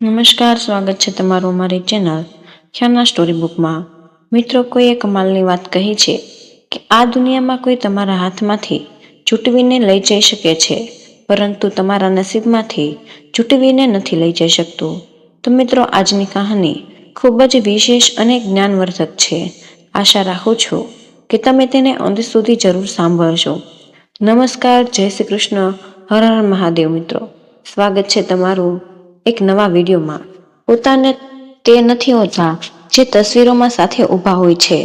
નમસ્કાર, સ્વાગત છે તમારું અમારી ચેનલ ખ્યાના સ્ટોરી બુકમાં મિત્રો, કોઈએ કમાલની વાત કહી છે કે આ દુનિયામાં કોઈ તમારા હાથમાંથી ચૂંટવીને લઈ જઈ શકે છે, પરંતુ તમારા નસીબમાંથી ચૂંટવીને નથી લઈ જઈ શકતું. તો મિત્રો, આજની કહાની ખૂબ જ વિશેષ અને જ્ઞાનવર્ધક છે. આશા રાખું છું કે તમે તેને અંત સુધી જરૂર સાંભળશો નમસ્કાર, જય શ્રી કૃષ્ણ. હર હર મહાદેવ મિત્રો. સ્વાગત છે તમારું એક નવા વિડીયોમાં. પોતાને તે નથી હોતા જે તસવીરોમાં સાથે ઊભા હોય છે.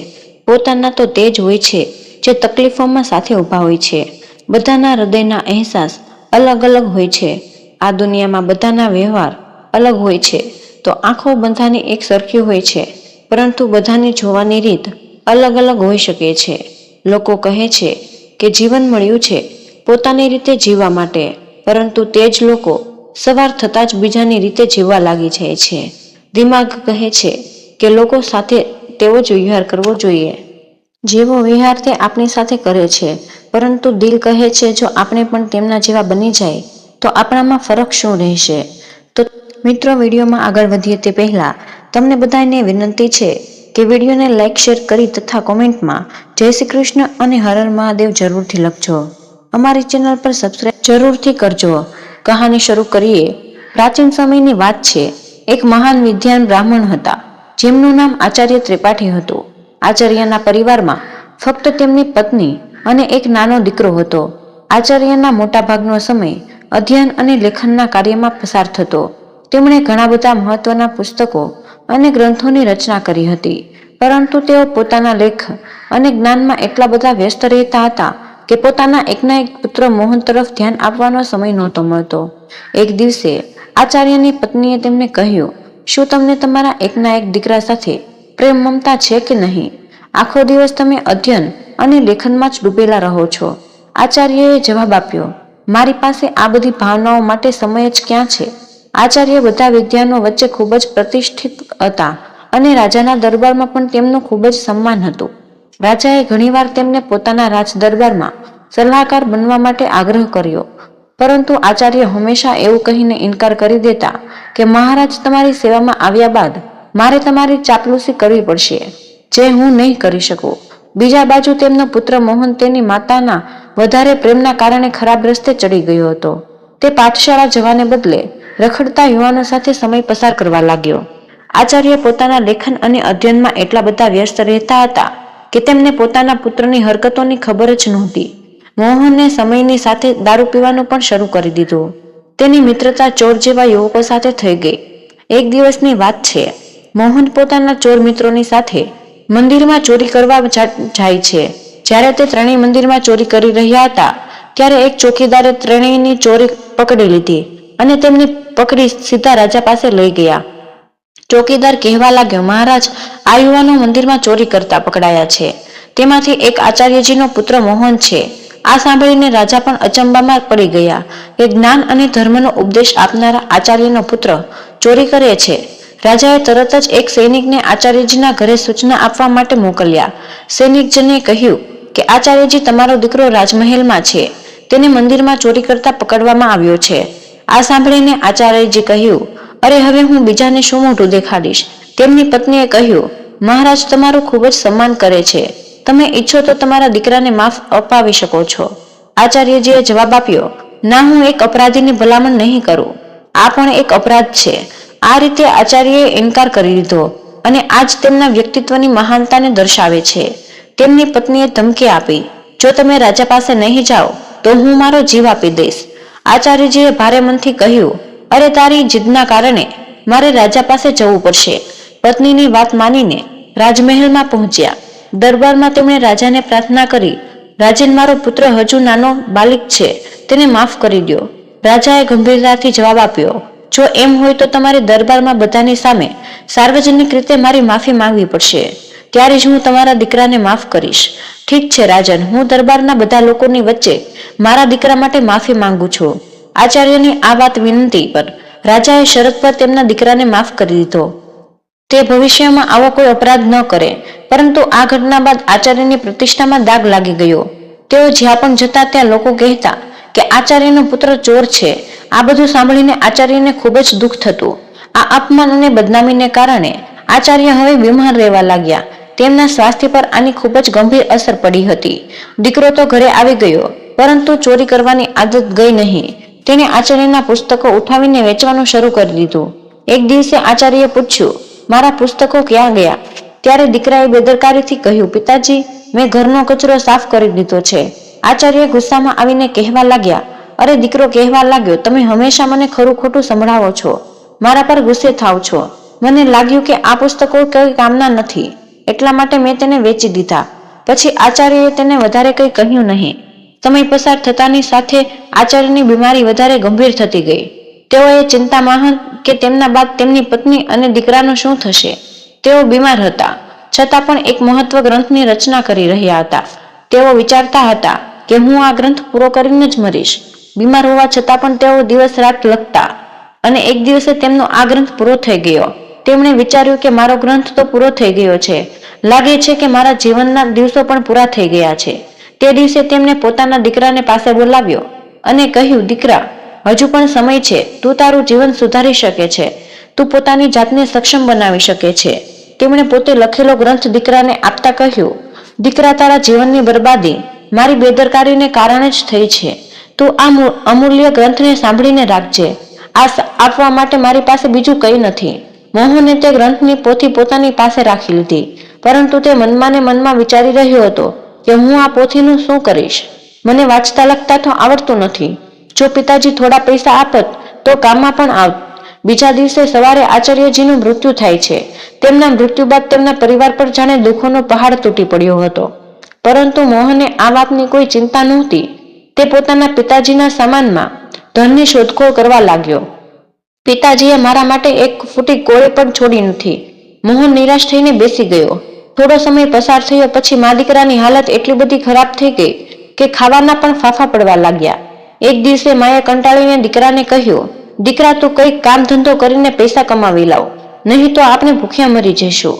પોતાના તો તે જ હોય છે જે તકલીફોમાં સાથે ઊભા હોય છે. બધાના હૃદયના અહેસાસ અલગ અલગ હોય છે. આ દુનિયામાં બધાના વ્યવહાર અલગ હોય છે. તો આંખો બધાની એક સરખી હોય છે, પરંતુ બધાની જોવાની રીત અલગ અલગ હોઈ શકે છે. લોકો કહે છે કે જીવન મળ્યું છે પોતાની રીતે જીવવા માટે, પરંતુ તે જ લોકો સવાર થતાં જ બીજાની રીતે જીવવા લાગી જાય છે. દિમાગ કહે છે કે લોકો સાથે તેવો જ વ્યવહાર કરવો જોઈએ. જેવો વ્યવહાર તે આપણી સાથે કરે છે, પરંતુ દિલ કહે છે જો આપણે પણ તેમના જેવા બની જાય, તો આપણામાં ફરક શું રહેશે? તો મિત્રો, વિડીયોમાં આગળ વધીએ તે પહેલાં, તમને બધાને વિનંતી છે કે વિડીયોને લાઇક શેર કરી તથા કોમેન્ટમાં જય શ્રી કૃષ્ણ અને હર હર મહાદેવ જરૂરથી લખજો. અમારી ચેનલ પર સબસ્ક્રાઈબ જરૂરથી કરજો. કહાની શરૂ કરીએ. પ્રાચીન સમયની વાત છે, એક મહાન વિદ્યાન બ્રાહ્મણ હતા. જેમનું નામ આચાર્ય ત્રિપાઠી હતું. આચાર્યના પરિવારમાં ફક્ત તેમની પત્ની અને એક નાનો દીકરો હતો. આચાર્યના મોટાભાગનો સમય અધ્યયન અને લેખનના કાર્યમાં પસાર થતો. તેમણે ઘણા બધા મહત્વના પુસ્તકો અને ગ્રંથોની રચના કરી હતી. પરંતુ તેઓ પોતાના લેખ અને જ્ઞાનમાં એટલા બધા વ્યસ્ત રહેતા હતા કે પોતાના એકના એક પુત્ર મોહન તરફ ધ્યાન આપવાનો સમય નહોતો મળતો. એક દિવસે આચાર્યની પત્નીએ તેમને કહ્યું, શું તમને તમારા એકના એક દીકરા સાથે પ્રેમ મમતા છે કે નહીં? આખો દિવસ તમે અધ્યયન અને લેખનમાં જ ડૂબેલા રહો છો. આચાર્યએ જવાબ આપ્યો, મારી પાસે આ બધી ભાવનાઓ માટે સમય જ ક્યાં છે? આચાર્ય બધા વિદ્વાનો વચ્ચે ખૂબ જ પ્રતિષ્ઠિત હતા અને રાજાના દરબારમાં પણ તેમનું ખૂબ જ સન્માન હતું. રાજાએ ઘણીવાર તેમને પોતાના રાજદરબારમાં સલાહકાર બનવા માટે આગ્રહ કર્યો. પરંતુ આચાર્ય હંમેશા એવું કહીને ઇનકાર કરી દેતા કે, મહારાજ, તમારી સેવામાં આવ્યા બાદ મારે તમારી ચાપલુસી કરવી પડશે, જે હું નહીં કરી શકું. બીજા બાજુ તેમનો પુત્ર મોહન તેની માતાના વધારે પ્રેમના કારણે ખરાબ રસ્તે ચડી ગયો હતો. તે પાઠશાળા જવાને બદલે રખડતા યુવાનો સાથે સમય પસાર કરવા લાગ્યો. આચાર્ય પોતાના લેખન અને અધ્યયનમાં એટલા બધા વ્યસ્ત રહેતા હતા કે તેમને પોતાના પુત્રની હરકતોની ખબર જ નહોતી. મોહનને સમયની સાથે દારૂ પીવાનું પણ શરૂ કરી દીધું. તેની મિત્રતા ચોર જેવા યુવકો સાથે થઈ ગઈ. એક દિવસની વાત છે. મોહન પોતાના ચોર મિત્રોની સાથે મંદિરમાં ચોરી કરવા જાય છે. જ્યારે તે ત્રણેય મંદિરમાં ચોરી કરી રહ્યા હતા, ત્યારે એક ચોકીદારે ત્રણેયની ચોરી પકડી લીધી અને તેમને પકડી સીધા રાજા પાસે લઈ ગયા. ચોકીદાર કહેવા લાગ્યો, મહારાજ, આ યુવાનો મંદિરમાં ચોરી કરતા પકડાયા છે. તેમાંથી એક આચાર્યજીનો પુત્ર મોહન છે. આ સાંભળીને રાજા પણ અચંબામાં પડી ગયા કે જ્ઞાન અને ધર્મનો ઉપદેશ આપનારા આચાર્યનો પુત્ર ચોરી કરે છે. રાજાએ તરત જ એક સૈનિકને આચાર્યજીના ઘરે સૂચના આપવા માટે મોકલ્યા. સૈનિકજને કહ્યું કે, આચાર્યજી, તમારો દીકરો રાજમહેલમાં છે. તેને મંદિરમાં ચોરી કરતા પકડવામાં આવ્યો છે. આ સાંભળીને આચાર્યજી કહ્યું અરે હવે હું બીજાને શું મોટું દેખાડીશ? તેમની પત્નીએ કહ્યું, મહારાજ, તમારું ખૂબ જ સન્માન કરે છે. તમે ઈચ્છો તો તમારા દીકરાને માફ અપાવી શકો છો. આચાર્યજીએ જવાબ આપ્યો, ના, હું એક અપરાધીની ભલામણ નહીં કરું. આ પણ એક અપરાધ છે. આ રીતે આચાર્યએ ઇનકાર કરી દીધો અને આજ તેમના વ્યક્તિત્વની મહાનતાને દર્શાવે છે. તેમની પત્નીએ ધમકી આપી, જો તમે રાજા પાસે નહીં જાઓ, તો હું મારો જીવ આપી દઈશ. આચાર્યજીએ ભારે મનથી કહ્યું અરે તારી જીદના કારણે મારે રાજા પાસે જવું પડશે. પત્નીની વાત માનીને રાજમહેલમાં પહોંચ્યા. દરબારમાં તેમણે રાજાને પ્રાર્થના કરી, રાજન મારો પુત્ર હજુ નાનો બાલિક છે, તેને માફ કરી દો રાજાએ ગંભીરતાથી જવાબ આપ્યો, જો એમ હોય તો તમારે દરબારમાં બધાની સામે સાર્વજનિક રીતે મારી માફી માંગવી પડશે. ત્યારે જ હું તમારા દીકરાને માફ કરીશ. ઠીક છે, રાજન, હું દરબારના બધા લોકોની વચ્ચે મારા દીકરા માટે માફી માંગુ છું. આચાર્યની આ વાત વિનંતી પર રાજાએ શરત પર તેમના દીકરાને માફ કરી દીધો. તે ભવિષ્યમાં આવો કોઈ અપરાધ ન કરે, પરંતુ આ ઘટના બાદ આચાર્યની પ્રતિષ્ઠામાં દાગ લાગી ગયો. તેઓ જ્યાં પણ જતા ત્યાં લોકો કહેતા કે આચાર્યનો પુત્ર ચોર છે. આ બધું સાંભળીને આચાર્યને ખૂબ જ દુઃખ થતું. આ અપમાન અને બદનામીને કારણે આચાર્ય હવે બીમાર રહેવા લાગ્યા. તેમના સ્વાસ્થ્ય પર આની ખૂબ જ ગંભીર અસર પડી હતી. દીકરો તો ઘરે આવી ગયો, પરંતુ ચોરી કરવાની આદત ગઈ નહીં. તેણે આચાર્યના પુસ્તકો ઉઠાવીને વેચવાનું શરૂ કરી દીધું. એક દિવસે આચાર્યએ પૂછ્યું, મારા પુસ્તકો ક્યાં ગયા? ત્યારે દીકરાએ બેદરકારીથી કહ્યું, પિતાજી, મેં ઘરનો કચરો સાફ કરી દીધો છે. આચાર્ય ગુસ્સામાં આવીને કહેવા લાગ્યા, અરે દીકરો, કહેવા લાગ્યો, તમે હંમેશા મને ખરું ખોટું સંભળાવો છો. મારા પર ગુસ્સે થાવ છો. મને લાગ્યું કે આ પુસ્તકો કઈ કામના નથી. એટલા માટે મેં તેને વેચી દીધા. પછી આચાર્યએ તેને વધારે કંઈ કહ્યું નહીં. સમય પસાર થતાની સાથે આચાર્યની બીમારી વધારે ગંભીર થતી ગઈ. તેઓએ ચિંતામાં કે તેમના બાદ તેમની પત્ની અને દીકરાનું શું થશે? તેઓ બીમાર હતા. છતાં પણ એક મહત્વ ગ્રંથની રચના કરી રહ્યા હતા. તેઓ વિચારતા હતા કે હું આ ગ્રંથ પૂરો કરીને જ મરીશ. બીમાર હોવા છતાં પણ તેઓ દિવસ રાત લખતા અને એક દિવસે તેમનો આ ગ્રંથ પૂરો થઈ ગયો. તેમણે વિચાર્યું કે મારો ગ્રંથ તો પૂરો થઈ ગયો છે. લાગે છે કે મારા જીવનના દિવસો પણ પૂરા થઈ ગયા છે. તે દિવસે તેમણે પોતાના દીકરાને પાસે બોલાવ્યો અને કહ્યું, દીકરા, હજુ પણ સમય છે. તું તારું જીવન સુધારી શકે છે. તું પોતાની જાતને સક્ષમ બનાવી શકે છે. તેમણે પોતે લખેલો ગ્રંથ દીકરાને આપતા કહ્યું, દીકરા, તારા જીવનની બરબાદી મારી બેદરકારીને કારણે જ થઈ છે. તું આ અમૂલ્ય ગ્રંથને સાંભળીને રાખજે. આ આપવા માટે મારી પાસે બીજું કંઈ નથી. મોહને તે ગ્રંથની પોથી પોતાની પાસે રાખી લીધી, પરંતુ તે મનમાં ને મનમાં વિચારી રહ્યો હતો કે હું આ પોથીનું શું કરીશ? મને વાંચતા લખતા તો આવડતું નથી. જો પિતાજી થોડા પૈસા આપત, તો કામમાં પણ આવત. બીજા દિવસે સવારે આચાર્યજીનું મૃત્યુ થાય છે. તેમના મૃત્યુ બાદ તેમના પરિવાર પર જાણે દુઃખોનો પહાડ તૂટી પડ્યો હતો. પરંતુ મોહને આ વાતની કોઈ ચિંતા નહોતી. તે પોતાના પિતાજીના સામાનમાં ધનની શોધખોળ કરવા લાગ્યો. પિતાજીએ મારા માટે એક ફૂટી કોળે પણ છોડી નથી. મોહન નિરાશ થઈને બેસી ગયો. થોડો સમય પસાર થયો પછી મા દીકરાની હાલત એટલી બધી ખરાબ થઈ ગઈ કે ખાવાના પણ ફાફા પડવા લાગ્યા. એક દિવસે માએ કંટાળીને દીકરાને કહ્યું, દીકરા, તું કંઈક કામ ધંધો કરીને પૈસા કમાવી લાવ, નહીં તો આપણે ભૂખ્યા મરી જઈશું.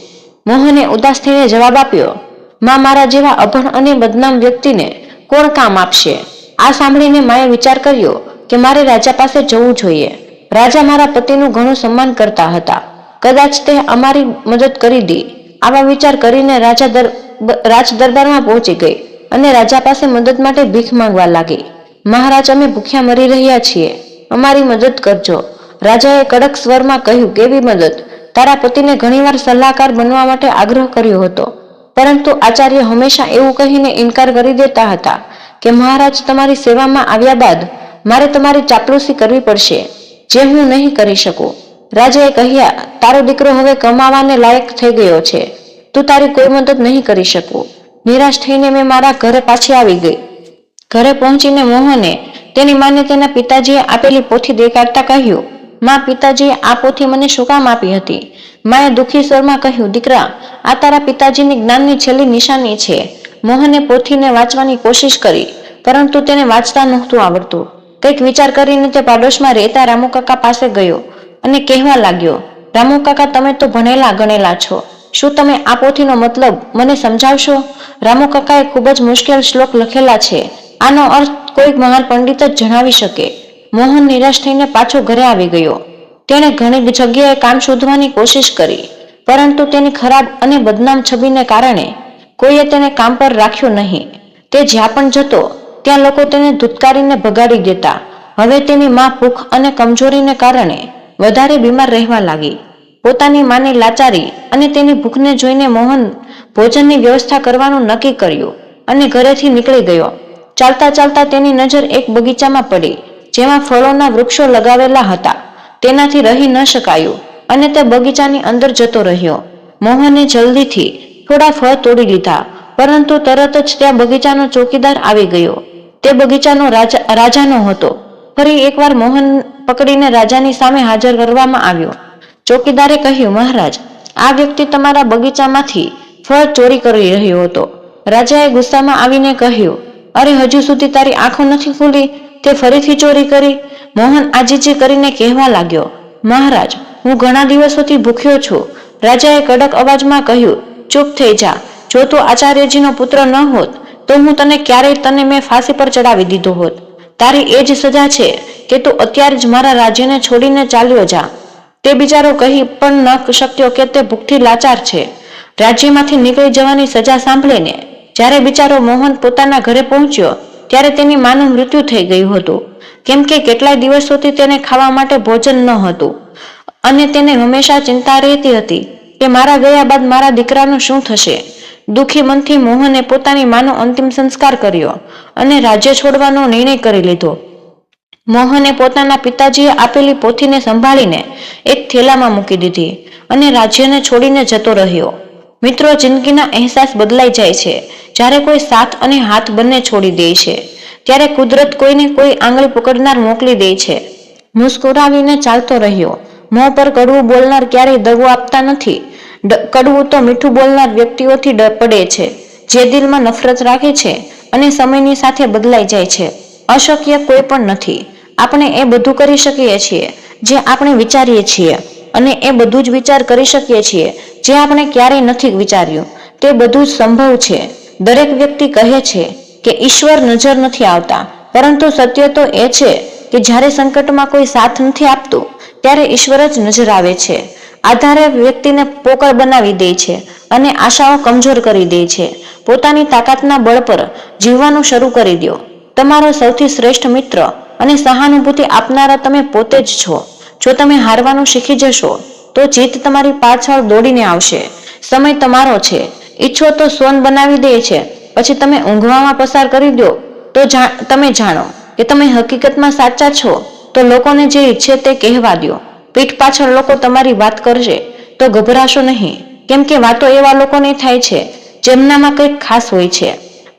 મોહને ઉદાસ થઈને જવાબ આપ્યો, માં, મારા જેવા અભણ અને બદનામ વ્યક્તિને કોણ કામ આપશે? આ સાંભળીને માએ વિચાર કર્યો કે મારે રાજા પાસે જવું જોઈએ. રાજા મારા પતિનું ઘણું સન્માન કરતા હતા. કદાચ તે અમારી મદદ કરી દે. આવા વિચાર કરીને રાજા રાજ દરબારમાં પહોંચી ગઈ અને રાજા પાસે મદદ માટે ભીખ માંગવા લાગી. મહારાજ, અમે ભૂખ્યા મરી રહ્યા છીએ. અમારી મદદ કરજો. રાજાએ કડક સ્વરમાં કહ્યું, કેવી મદદ? તારા પતિને ઘણીવાર સલાહકાર બનવા માટે આગ્રહ કર્યો હતો. પરંતુ આચાર્ય હંમેશા એવું કહીને ઇનકાર કરી દેતા હતા કે, મહારાજ, તમારી સેવામાં આવ્યા બાદ મારે તમારી ચાપલુસી કરવી પડશે, જે હું નહીં કરી શકું. રાજાએ કહ્યા, તારો દીકરો હવે કમાવાને લાયક થઈ ગયો છે. તું તારી કોઈ મદદ નહીં કરી શકું. નિરાશ થઈને મેં મારા ઘરે પાછી આવી ગઈ. ઘરે પહોંચીને મોહને તેની માને તેના પિતાજીએ આપેલી પોથી દેખાડતા કહ્યું, માં પિતાજીએ આ પોથી મને શું કામ આપી હતી? માએ દુઃખી સ્વરમાં કહ્યું, દીકરા, આ તારા પિતાજીની જ્ઞાનની છેલ્લી નિશાની છે. મોહને પોથીને વાંચવાની કોશિશ કરી, પરંતુ તેને વાંચતા નહોતું આવડતું. કંઈક વિચાર કરીને તે પાડોશમાં રહેતા રામુ કાકા પાસે ગયો. અને કહેવા લાગ્યો, રામુ કાકા, તમે તો ભણેલા ગણેલા છો. શું તમે આ પોથીનો મતલબ મને સમજાવશો? રામુ કાકાએ ખૂબ જ મુશ્કેલ શ્લોક લખેલા છે. આનો અર્થ કોઈક મહાન પંડિત જ જણાવી શકે. મોહન નિરાશ થઈને પાછો ઘરે આવી ગયો. તેણે ઘણી જગ્યાએ કામ શોધવાની કોશિશ કરી, પરંતુ તેની ખરાબ અને બદનામ છબીને કારણે કોઈએ તેને કામ પર રાખ્યો નહીં. તે જ્યાં પણ જતો, ત્યાં લોકો તેને ધૂતકારીને ભગાડી દેતા. હવે તેની માં ભૂખ અને કમજોરીને કારણે વધારે બીમાર રહેવા લાગી. પોતાની માની લાચારી અને તેની ભૂખને જોઈને મોહન ભોજનની વ્યવસ્થા કરવાનું નક્કી કર્યું અને ઘરેથી નીકળી ગયો. ચાલતા ચાલતા તેની નજર એક બગીચામાં પડી, જેમાં ફળોના વૃક્ષો લગાવેલા હતા. તેનાથી રહી ન શકાયું અને તે બગીચાની અંદર જતો રહ્યો. મોહને જલ્દીથી થોડા ફળ તોડી લીધા, પરંતુ તરત જ ત્યાં બગીચાનો ચોકીદાર આવી ગયો. તે બગીચાનો રાજા, રાજાનો હતો. ફરી એકવાર મોહન પકડીને રાજાની સામે હાજર કરવામાં આવ્યો. ચોકીદારે કહ્યું, મહારાજ, આ વ્યક્તિ તમારા બગીચામાંથી ફળ ચોરી કરી રહ્યો હતો. રાજાએ ગુસ્સામાં આવીને કહ્યું, અરે, હજુ સુધી તારી આંખો નથી ખુલી? તે ફરીથી ચોરી કરી? મોહન આજીજી કરીને કહેવા લાગ્યો, મહારાજ, હું ઘણા દિવસોથી ભૂખ્યો છું. રાજાએ કડક અવાજમાં કહ્યું, ચૂપ થઈ જા. જો તું આચાર્યજીનો પુત્ર ન હોત, તો હું તને ક્યારેય તને મેં ફાંસી પર ચડાવી દીધો હોત. તારી એ જ સજા છે કે તું અત્યારે જ મારા રાજ્યને છોડીને ચાલ્યો જા. તે બિચારો કહી પણ ન શક્યો કે તે ભૂખથી લાચાર છે. રાજ્યમાંથી નીકળી જવાની સજા સાંભળીને જ્યારે બિચારો મોહન પોતાના ઘરે પહોંચ્યો, ત્યારે તેની માનું મૃત્યુ થઈ ગયું હતું. કેમ કે કેટલાય દિવસોથી તેને ખાવા માટે ભોજન ન હતું. અને તેને હંમેશા ચિંતા રહેતી હતી કે મારા ગયા બાદ મારા દીકરાનું શું થશે? દુઃખી મનથી મોહને પોતાની માનો અંતિમ સંસ્કાર કર્યો અને રાજ્ય છોડવાનો નિર્ણય કરી લીધો. મોહને પોતાના પિતાજીએ આપેલી પોથીને સંભાળીને એક થેલામાં મૂકી દીધી અને રાજ્યને છોડીને જતો રહ્યો. મિત્રો, જિંદગીના અહેસાસ બદલાઈ જાય છે. જ્યારે કોઈ સાથ અને હાથ બંને છોડી દે છે, ત્યારે કુદરત કોઈને કોઈ આંગળી પકડનાર મોકલી દે છે. મુસ્કુરાવીને ચાલતો રહ્યો. મોં પર કડવું બોલનાર ક્યારેય દગો આપતા નથી. કડવું તો મીઠું બોલનાર વ્યક્તિઓથી ડર પડે છે, જે દિલમાં નફરત રાખે છે અને સમયની સાથે બદલાઈ જાય છે. અશક્ય કોઈ પણ નથી. આપણે એ બધું કરી શકીએ છીએ, જે આપણે વિચારીએ છીએ અને એ બધું જ વિચાર કરી શકીએ છીએ, જે આપણે ક્યારેય નથી વિચાર્યું. તે બધું જ સંભવ છે. દરેક વ્યક્તિ કહે છે કે ઈશ્વર નજર નથી આવતા, પરંતુ સત્ય તો એ છે કે જ્યારે સંકટમાં કોઈ સાથ નથી આપતું, ત્યારે ઈશ્વર જ નજર આવે છે. આધારે વ્યક્તિને પોકળ બનાવી દે છે અને આશાઓ કમજોર કરી દે છે. પોતાની તાકાતના બળ પર જીવવાનું શરૂ કરી દો. તમારો સૌથી શ્રેષ્ઠ મિત્ર અને સહાનુભૂતિ આપનારા તમે પોતે જ છો. જો તમે હારવાનું શીખી જશો, તો જીત તમારી પાછળ દોડીને આવશે. સમય તમારો છે. ઈચ્છો તો સોન બનાવી દે છે. પછી તમે ઊંઘવામાં પસાર કરી દો, તો તમે જાણો કે તમે હકીકતમાં સાચા છો. તો લોકોને જે ઈચ્છે તે કહેવા દો. પીઠ પાછળ લોકો તમારી વાત કરશે, તો ગભરાશો નહીં. કેમ કે વાતો એવા લોકોને થાય છે, જેમનામાં કંઈક ખાસ હોય છે.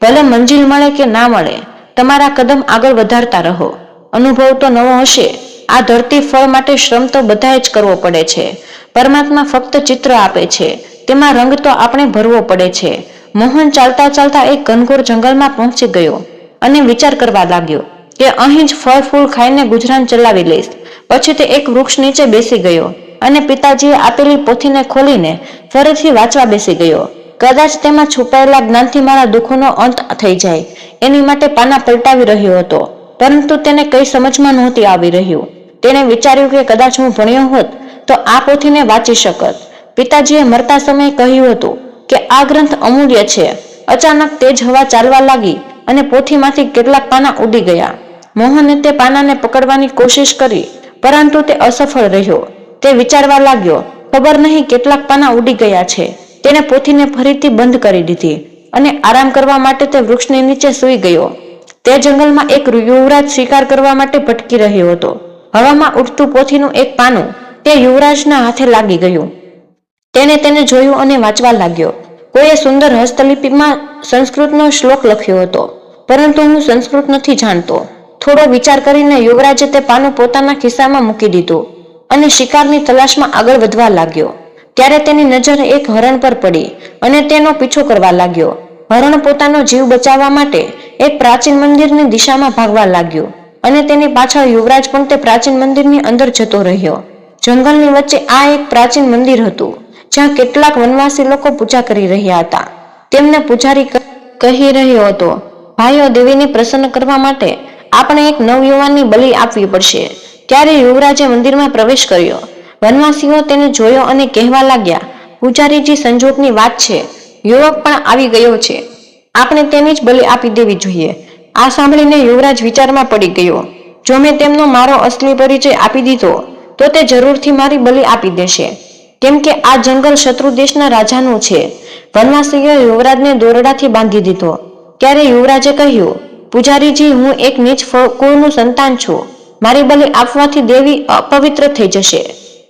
ભલે મંજિલ મળે કે ના મળે, તમારા કદમ આગળ વધારતા રહો. અનુભવ તો નવો હશે. આ ધરતી ફળ માટે શ્રમ તો બધાએ જ કરવો પડે છે. પરમાત્મા ફક્ત ચિત્ર આપે છે. તેમાં રંગ તો આપણે ભરવો પડે છે. મોહન ચાલતા ચાલતા એક ઘનઘોર જંગલમાં પહોંચી ગયો અને વિચાર કરવા લાગ્યો કે અહીં જ ફળ ફૂલ ખાઈને ગુજરાન ચલાવી લઈશ. પછી તે એક વૃક્ષ નીચે બેસી ગયો અને પિતાજીએ આપેલી પોથીને ખોલીને ફરીથી વાંચવા બેસી ગયો. કદાચ તેમાં છુપાયેલા જ્ઞાનથી મારા દુઃખોનો અંત થઈ જાય, એની માટે પાના પલટાવી રહ્યો હતો, પરંતુ તેને કઈ સમજમાં નહોતી આવી રહ્યું. તેણે વિચાર્યું કે કદાચ હું ભણ્યો હોત, તો આ પોથીને વાંચી શકત. પિતાજીએ મરતા સમયે કહ્યું હતું કે આ ગ્રંથ અમૂલ્ય છે. અચાનક તેજ હવા ચાલવા લાગી અને પોથીમાંથી કેટલાક પાના ઉડી ગયા. મોહને તે પાનાને પકડવાની કોશિશ કરી પરંતુ તે અસફળ રહ્યો. તે વિચારવા લાગ્યો, ખબર નહીં કેટલાક પાના ઉડી ગયા છે. તેણે પોથીને ફરીથી બંધ કરી દીધી અને આરામ કરવા માટે તે વૃક્ષની નીચે સૂઈ ગયો. તે જંગલમાં એક યુવરાજ શિકાર કરવા માટે ભટકી રહ્યો હતો. હવામાં ઉડતું પોથીનું એક પાનું તે યુવરાજના હાથે લાગી ગયું. તેણે તેને જોયું અને વાંચવા લાગ્યો. કોઈએ સુંદર હસ્તલિપિમાં સંસ્કૃતનો શ્લોક લખ્યો હતો, પરંતુ હું સંસ્કૃત નથી જાણતો. થોડો વિચાર કરીને યુવરાજે તે પાનું પોતાના ખિસ્સામાં મૂકી દીધું અને શિકારની તલાશમાં આગળ વધવા લાગ્યો. ત્યારે તેની નજર એક હરણ પર પડી અને તેનો પીછો કરવા લાગ્યો. હરણ પોતાનો જીવ બચાવવા માટે એક પ્રાચીન મંદિરની દિશામાં ભાગવા લાગ્યો અને તેની પાછળ યુવરાજ પણ તે પ્રાચીન મંદિરની અંદર જતો રહ્યો. જંગલની વચ્ચે આ એક પ્રાચીન મંદિર હતું, જ્યાં કેટલાક વનવાસી લોકો પૂજા કરી રહ્યા હતા. તેમને પૂજારી કહી રહ્યો હતો, ભાઈઓ, દેવીને પ્રસન્ન કરવા માટે આપણે એક નવયુવાનની બલિ આપવી પડશે. ત્યારે યુવરાજે મંદિરમાં પ્રવેશ કર્યો? વનવાસીઓ તેને જોયો અને કહેવા લાગ્યા, પૂજારીજી, સંજોગની વાત છે. યુવક પણ આવી ગયો છે. આપણે તેની જ બલિ આપી દેવી જોઈએ. આ સાંભળીને યુવરાજ વિચારમાં પડી ગયો. જો મેં તેમનો મારો અસલી પરિચય આપી દીધો, તો તે જરૂરથી મારી બલિ આપી દેશે. કેમ કે આ જંગલ શત્રુ દેશના રાજાનું છે. વનવાસીઓએ યુવરાજને દોરડાથી બાંધી દીધો. ત્યારે યુવરાજે કહ્યું પૂજારીજી, હું એક નીચ કુળનું સંતાન છું. મારી બલિ આપવાથી દેવી અપવિત્ર થઈ જશે.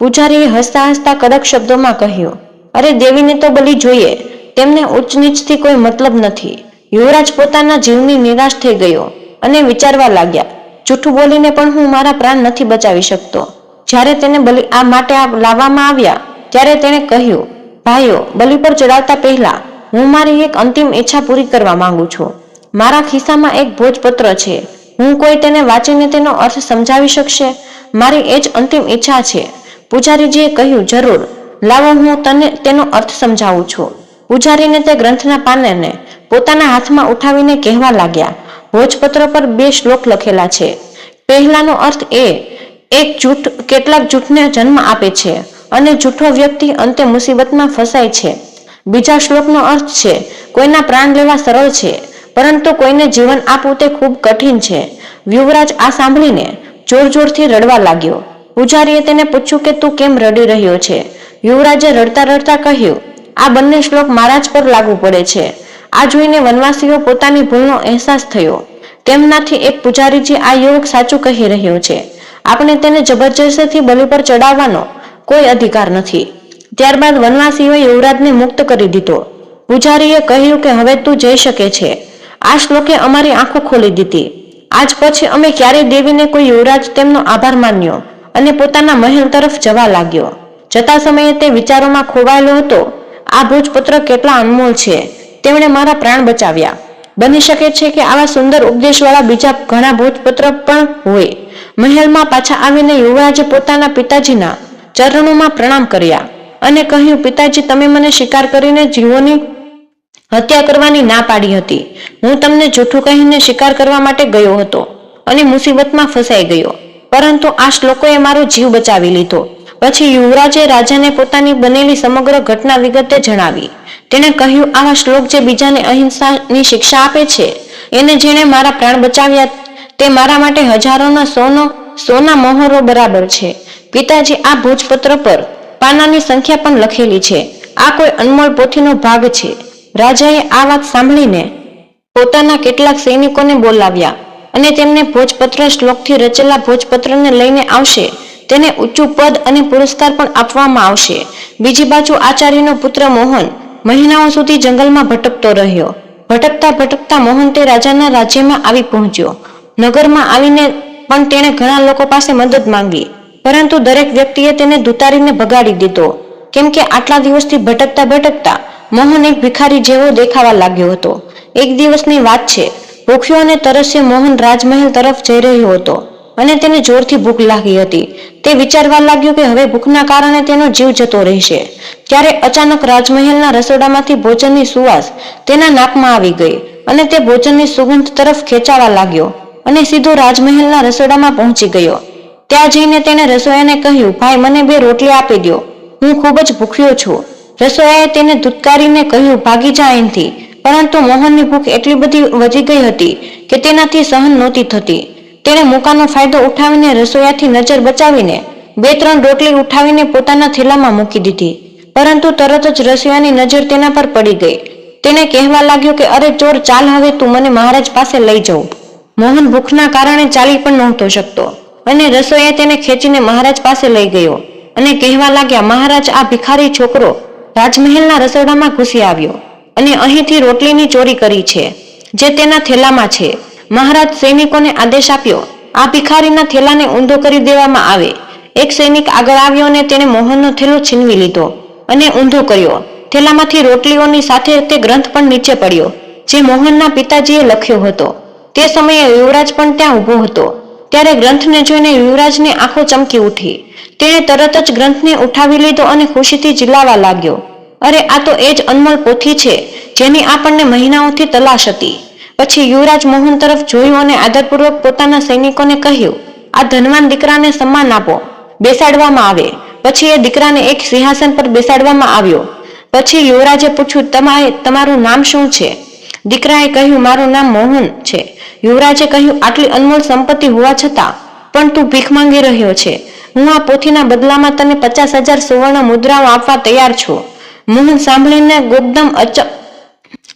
પૂજારીએ હસતા હસતા કડક શબ્દોમાં કહ્યું, અરે, દેવીને તો બલિ જોઈએ. તેમને ઉચ્ચ નીચથી કોઈ મતલબ નથી. યુવરાજ પોતાના જીવની નિરાશ થઈ ગયો અને વિચારવા લાગ્યા, જૂઠું બોલીને પણ હું મારા પ્રાણ નથી બચાવી શકતો. જ્યારે તેને બલિ આ માટે લાવવામાં આવ્યા, ત્યારે તેણે કહ્યું, ભાઈઓ, બલિ પર ચડાવતા પહેલા હું મારી એક અંતિમ ઈચ્છા પૂરી કરવા માંગુ છું. મારા ખિસ્સામાં એક ભોજપત્ર છે. હું કોઈ તેને વાંચીને તેનો અર્થ સમજાવી શકશે? મારી એ જ અંતિમ ઈચ્છા છે. પૂજારીજીએ કહ્યું, જરૂર. લાવો, હું તને તેનો અર્થ સમજાવું છું. પૂજારીને તે ગ્રંથના પાનેને પોતાના હાથમાં ઉઠાવીને કહેવા લાગ્યા, ભોજપત્ર પર બે શ્લોક લખેલા છે. પહેલાનો અર્થ એ, એક જૂઠ, કેટલાક જૂઠને જન્મ આપે છે અને જૂઠો વ્યક્તિ અંતે મુસીબતમાં ફસાય છે. બીજા શ્લોકનો અર્થ છે, કોઈના પ્રાણ લેવા સરળ છે. પરંતુ કોઈને જીવન આપવું તે ખૂબ કઠિન છે. યુવરાજ આ સાંભળીને જોર જોરથી રડવા લાગ્યો. પૂજારીએ તેને પૂછ્યું કે તું કેમ રડી રહ્યો છે? યુવરાજે રડતા રડતા કહ્યું, આ બંને શ્લોક મારા જ પર લાગુ પડે છે. આ જોઈને વનવાસીઓ પોતાની ભૂલનો અહેસાસ થયો. તેમનાથી એક પૂજારીજી આ યુવક સાચું કહી રહ્યો છે. આપણે તેને જબરજસ્તીથી બલિ પર ચડાવવાનો કોઈ અધિકાર નથી. ત્યારબાદ વનવાસીઓએ યુવરાજને મુક્ત કરી દીધો. પૂજારીએ કહ્યું કે હવે તું જઈ શકે છે. આ શ્લોકે અમારી આંખો ખોલી દીધી. આજ પછી અમે ક્યારેય દેવીને કોઈ યુવરાજ તેમનો આભાર માન્યો અને પોતાના મહેલ તરફ જવા લાગ્યો. જતા સમયે તે વિચારોમાં ખોવાયેલો હતો, આ ભોજપુત્ર કેટલા અનમોલ છે, તેમણે મારા પ્રાણ બચાવ્યા. બની શકે છે કે આવા સુંદર ઉપદેશવાળા બીજા ઘણા ભોજપુત્ર પણ હોય. મહેલમાં પાછા આવીને યુવરાજે પોતાના પિતાજીના ચરણોમાં પ્રણામ કર્યા અને કહ્યું, પિતાજી, તમે મને શિકાર કરીને જીવોની હત્યા કરવાની ના પાડી હતી. હું તમને જૂઠું કહીને શિકાર કરવા માટે ગયો હતો અને મુસીબતમાં ફસાઈ ગયો. પરંતુ આ શ્લોકોએ મારો જીવ બચાવી લીધો. પછી યુવરાજે રાજાને પોતાની બનેલી સમગ્ર ઘટના વિગતે જણાવી. તેણે કહ્યું, આવા શ્લોક જે બીજાને અહિંસાની શિક્ષા આપે છે, એને જેણે મારા પ્રાણ બચાવ્યા, તે મારા માટે હજારોના સોનો, સોના મોહરો બરાબર છે. પિતાજી, આ ભોજપત્ર પર પાનાની સંખ્યા પણ લખેલી છે. આ કોઈ અનમોલ પોથીનો ભાગ છે. રાજાએ આ વાત સાંભળીને પોતાના કેટલાક સૈનિકોને બોલાવ્યા અને તેમને ભોજપત્ર શ્લોકથી રચેલા ભોજપત્રને લઈને આવશે. તેને ઊંચું પદ અને પુરસ્કાર પણ આપવામાં આવશે. બીજી બાજુ આચાર્યનો પુત્ર મોહન મહિનાઓ સુધી જંગલમાં ભટકતો રહ્યો. ભટકતા ભટકતા મોહન તે રાજાના રાજ્યમાં આવી પહોંચ્યો. નગરમાં આવીને પણ તેણે ઘણા લોકો પાસે મદદ માંગી. પરંતુ દરેક વ્યક્તિએ તેને દુતારીને ભગાડી દીધો. કેમ કે આટલા દિવસથી ભટકતા ભટકતા મોહન એક ભિખારી જેવો દેખાવા લાગ્યો હતો. એક દિવસની વાત છે, ભૂખ્યો અને તરસ્યો મોહન રાજમહેલ તરફ જઈ રહ્યો હતો અને તેને જોરથી ભૂખ લાગી હતી. તે વિચારવા લાગ્યો કે હવે ભૂખના કારણે તેનો જીવ જતો રહેશે. ત્યારે અચાનક રાજમહેલના રસોડામાંથી ભોજનની સુવાસ તેના નાકમાં આવી ગઈ અને તે ભોજનની સુગંધ તરફ ખેંચાવા લાગ્યો અને સીધો રાજમહેલના રસોડામાં પહોંચી ગયો. ત્યાં જઈને તેણે રસોઈયાને કહ્યું, ભાઈ, મને બે રોટલી આપી દો હું ખૂબ જ ભૂખ્યો છું. રસોઈયાએ તેને ધુતકારીને કહ્યું, ભાગી જા અહીંથી. પરંતુ મોહનની ભૂખ એટલી બધી વધી ગઈ હતી કે તેનાથી સહન નહોતી થતી. તેણે મૂકાનો ફાયદો ઉઠાવીને રસોઈયાથી નજર બચાવીને બે ત્રણ રોટલી ઉઠાવીને પોતાના થેલામાં મૂકી દીધી. પરંતુ તરત જ રસોઈયાની નજર તેના પર પડી ગઈ. તેને કહેવા લાગ્યો કે, અરે ચોર, ચાલ હવે તું મને મહારાજ પાસે લઈ જવું મોહન ભૂખના કારણે ચાલી પણ નહોતો શકતો અને રસોઈયા તેને ખેંચીને મહારાજ પાસે લઈ ગયો અને કહેવા લાગ્યા, મહારાજ, આ ભિખારી છોકરો રાજમહેલના રસોડામાં ઘૂસી આવ્યો અને અહીંથી રોટલીની ચોરી કરી છે, જે તેના થેલામાં છે. મહારાજ સૈનિકોને આદેશ આપ્યો, આ ભિખારીના થેલાને ઊંધો કરી દેવામાં આવે. એક સૈનિક આગળ આવ્યો અને તેણે મોહનનો થેલો છીનવી લીધો અને ઊંધો કર્યો. થેલામાંથી રોટલીઓની સાથે તે ગ્રંથ પણ નીચે પડ્યો, જે મોહનના પિતાજીએ લખ્યો હતો. તે સમયે યુવરાજ પણ ત્યાં ઊભો હતો. ત્યારે ગ્રંથને જોઈને યુવરાજની આંખો ચમકી ઉઠી. તેણે તરત જ ગ્રંથને ઉઠાવી લીધો અને ખુશીથી ચિલ્લાવા લાગ્યો. અરે, આ તો એ જ અનમોલ પોથી છે, જેની આપણને મહિનાઓથી તલાશ હતી. પછી યુવરાજ મોહન તરફ જોયું અને આદરપૂર્વક પોતાના સૈનિકોને કહ્યું, આ ધનવાન દીકરાને સન્માન આપો. બેસાડવામાં આવે. પછી એ દીકરાને એક સિંહાસન પર બેસાડવામાં આવ્યો. પછી યુવરાજે પૂછ્યું, તમારે, તમારું નામ શું છે? દીકરાએ કહ્યું, મારું નામ મોહન છે. યુવરાજે કહ્યું, આટલી અનમોલ સંપત્તિ હોવા છતાં પણ તું ભીખ માંગી રહ્યો છે. હું આ પોથીના બદલામાં તને પચાસ હજાર સુવર્ણ મુદ્રાઓ આપવા તૈયાર છું. મોહન સાંભળીને ગોપદમ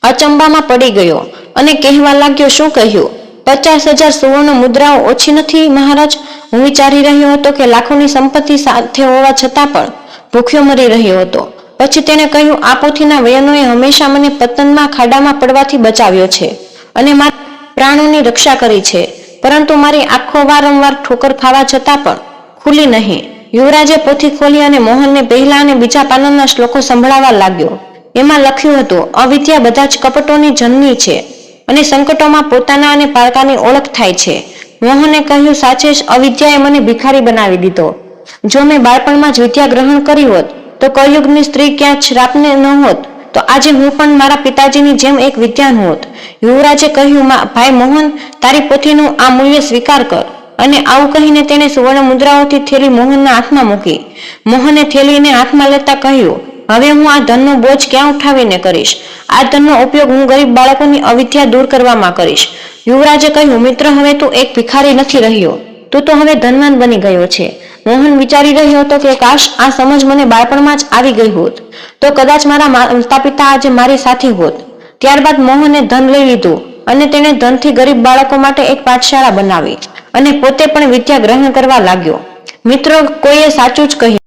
અચંબામાં પડી ગયો અને કહેવા લાગ્યો, શું કહ્યું? પચાસ હજાર સુવર્ણ મુદ્રાઓ ઓછી નથી, મહારાજ? હું વિચારી રહ્યો હતો કે લાખોની સંપત્તિ સાથે હોવા છતાં પણ ભૂખ્યો મરી રહ્યો હતો. પછી તેણે કહ્યું, આ પોથીના વયનોએ હંમેશા મને પતનમાં ખાડામાં પડવાથી બચાવ્યો છે. અને મારા પ્રાણોની રક્ષા કરી છે. પરંતુ મારી આંખો વારંવાર ઠોકર ખાવા છતાં પણ ખુલી નહીં. યુવરાજે પોથી ખોલી અને મોહનને પહેલા અને બીજા પાનાના શ્લોકો સંભળાવા લાગ્યો. એમાં લખ્યું હતું, અવિદ્યા બધા જ કપટોની જન્મી છે અને સંકટોમાં પોતાના અને પારકાની ઓળખ થાય છે. મોહને કહ્યું, સાચે જ અવિદ્યાએ મને ભિખારી બનાવી દીધો. જો મેં બાળપણમાં જ વિદ્યા ગ્રહણ કરી હોત, તો કળયુગની સ્ત્રી ક્યાં શ્રાપને ન હોત. તો આજે હું પણ મારા પિતાજીની જેમ એક વિદ્યાનું હોત. યુવરાજે કહ્યું ભાઈ મોહન, તારી પોથીનું આ મૂલ્ય સ્વીકાર કર. અને આવું કહીને તેણે સુવર્ણ મુદ્રાઓથી થેલી મોહનના હાથમાં મૂકી. મોહને થેલીને હાથમાં લેતા કહ્યું, હવે હું આ ધનનો બોજ ક્યાં ઉઠાવીને કરીશ? આ ધનનો ઉપયોગ હું ગરીબ બાળકોની અવિદ્યા દૂર કરવામાં કરીશ. યુવરાજે કહ્યું, મિત્ર, હવે તું એક ભિખારી નથી રહ્યો. તું તો હવે ધનવાન બની ગયો છે. મોહન વિચારી રહ્યો હતો કે, કાશ આ સમજ મને બાળપણમાં જ આવી ગઈ હોત. તો કદાચ મારા માતા પિતા આજે મારી સાથી હોત. ત્યારબાદ મોહને ધન લઈ લીધું અને તેણે ધનથી ગરીબ બાળકો માટે એક પાઠશાળા બનાવી અને પોતે પણ વિદ્યા ગ્રહણ કરવા લાગ્યો. મિત્રો, કોઈએ સાચું જ કહ્યું?